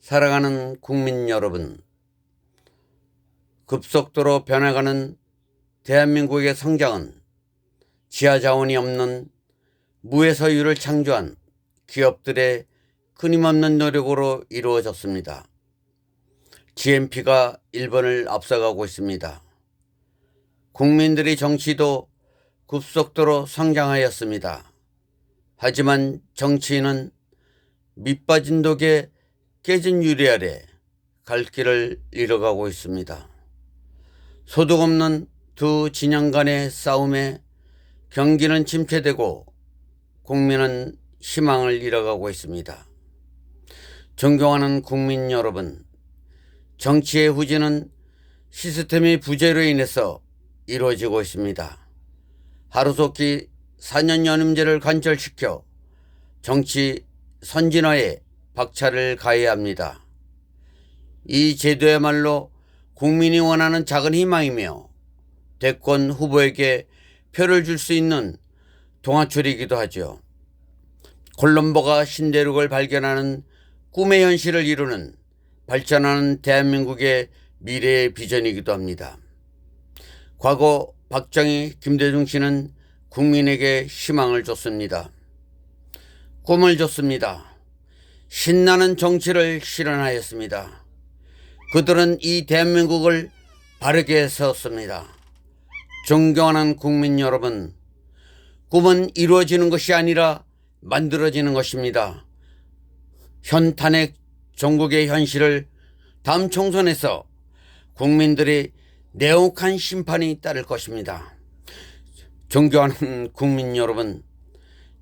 사랑하는 국민 여러분, 급속도로 변해가는 대한민국의 성장은 지하 자원이 없는 무에서유를 창조한 기업들의 끊임없는 노력으로 이루어졌습니다. GMP가 일본을 앞서가고 있습니다. 국민들의 정치도 급속도로 성장하였습니다. 하지만 정치인은 밑빠진 독에 깨진 유리 아래 갈 길을 잃어가고 있습니다. 소득 없는 두 진영 간의 싸움에 경기는 침체되고 국민은 희망을 잃어가고 있습니다. 존경하는 국민 여러분, 정치의 후진은 시스템의 부재로 인해서 이루어지고 있습니다. 하루속히 4년 연임제를 관철시켜 정치 선진화에 박차를 가해야 합니다. 이 제도야말로 국민이 원하는 작은 희망이며 대권 후보에게 표를 줄 수 있는 동화줄이기도 하죠. 콜럼보가 신대륙을 발견하는 꿈의 현실을 이루는 발전하는 대한민국의 미래의 비전이기도 합니다. 과거 박정희, 김대중 씨는 국민에게 희망을 줬습니다. 꿈을 줬습니다. 신나는 정치를 실현하였습니다. 그들은 이 대한민국을 바르게 세웠습니다. 존경하는 국민 여러분, 꿈은 이루어지는 것이 아니라 만들어지는 것입니다. 현 탄핵 전국의 현실을 다음 총선에서 국민들이 내혹한 심판이 따를 것입니다. 존경하는 국민 여러분,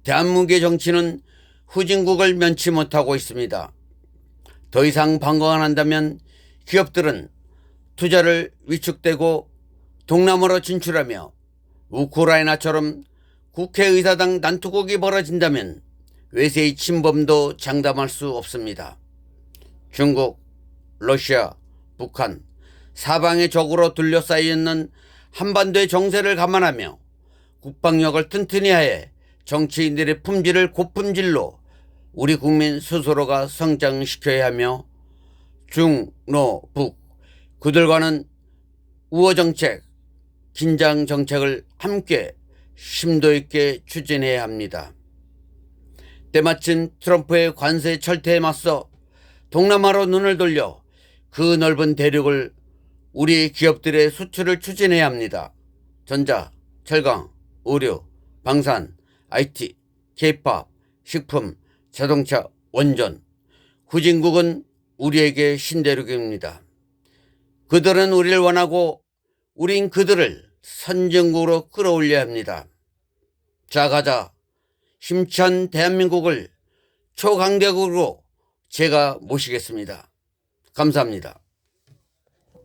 대한민국의 정치는 후진국을 면치 못하고 있습니다. 더 이상 방광을 한다면 기업들은 투자를 위축되고 동남아로 진출하며 우크라이나처럼 국회의사당 난투극이 벌어진다면 외세의 침범도 장담할 수 없습니다. 중국, 러시아, 북한, 사방의 적으로 둘러싸여 있는 한반도의 정세를 감안하며 국방력을 튼튼히 하에 정치인들의 품질을 고품질로 우리 국민 스스로가 성장시켜야 하며 중, 노, 북 그들과는 우호 정책, 긴장 정책을 함께 심도 있게 추진해야 합니다. 때마침 트럼프의 관세 철퇴에 맞서 동남아로 눈을 돌려 그 넓은 대륙을 우리 기업들의 수출을 추진해야 합니다. 전자, 철강, 의료, 방산, IT, 케이팝, 식품, 자동차, 원전. 후진국은 우리에게 신대륙입니다. 그들은 우리를 원하고 우린 그들을 선진국으로 끌어올려야 합니다. 자 가자. 힘찬 대한민국을 초강대국으로 제가 모시겠습니다. 감사합니다.